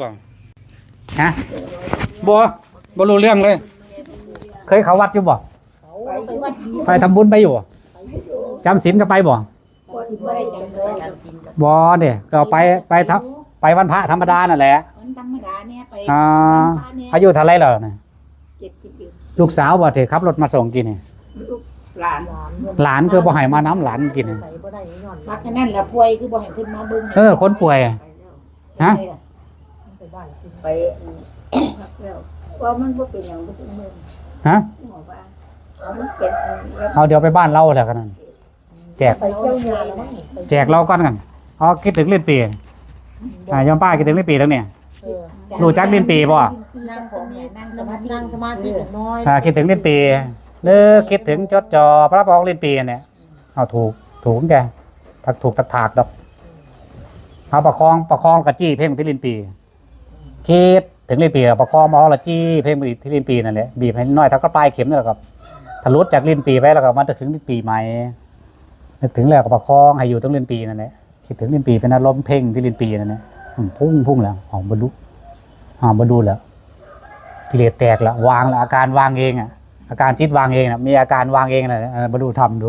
บ่ฮะบ่บ่รู้เรื่องเลย เคยเขาวัดอยู่บ่ไปวัดดีไปทำบุญไปอยู่บ่จำศีลก็ไปบ่บ่ที่บ่ได้จังเลยจำศีลกับบ่เด้ก็ไปไปทับไปวันพระธรรมดานั่นแหละวันธรรมดาเนี่ยไปอ่าวันพระเนี่ยอายุเท่าไหรแล้วน่ะเจ็ดสิบปีลูกสาวบ่ที่ขับรถมาส่งกินนี่ลูกหลานหลานคือบ่ให้มาน้ำหลานกินนี่พักแค่นั้นละป่วยคือบ่ให้ขึ้นมาเบิ่งเออคนป่วยฮะ ไปพักแล้วว่ามันบ่เป็นหยังบ่เป็นเมืองฮะ หมอว่าเอามันเป็นอันเอาเดี๋ยวไปบ้านเราแล้วกันนั่นแจก ไปเที่ยวยาแล้วมั้งนี่แจกเราก่อนกันอ๋อคิดถึงเล่นปีอ่ายอมป้าคิดถึงเล่นปีแล้วเนี่ยรู้จักเล่นปีบ่นั่งของเนี่ยนั่งสมาธินั่งสมาธิน้อยอ่าคิดถึงเล่นปีหรือคิดถึงจดจอพระปองเล่นปีเนี่ยเอาถูกถูกแกถักถูกตักถากดอกเอาประคองประคองกระจี้เพ่งที่เล่นปี คิดถึงเล่นปีประคองมอละจี้เพ่งไปที่เล่นปีนั่นแหละบีบให้น้อยเท่าก็ปลายเข็มแล้วกับทะลุจากเล่นปีไปแล้วก็มันจะถึงเล่นปีใหม่นึกถึงแล้วก็ประคองให้อยู่ต้องเล่นปีนั่นแหละคิดถึงเล่นปีเป็นอารมณ์เพ่งที่เล่นปีนั่นแหละพุ่งพุ่งแล้วหอมบรรลุหอมบรรลุแล้วกิเลสแตกละวางละอาการวางเองอะอาการจิตวางเองนะมีอาการวางเองนะเออมาดูทำดู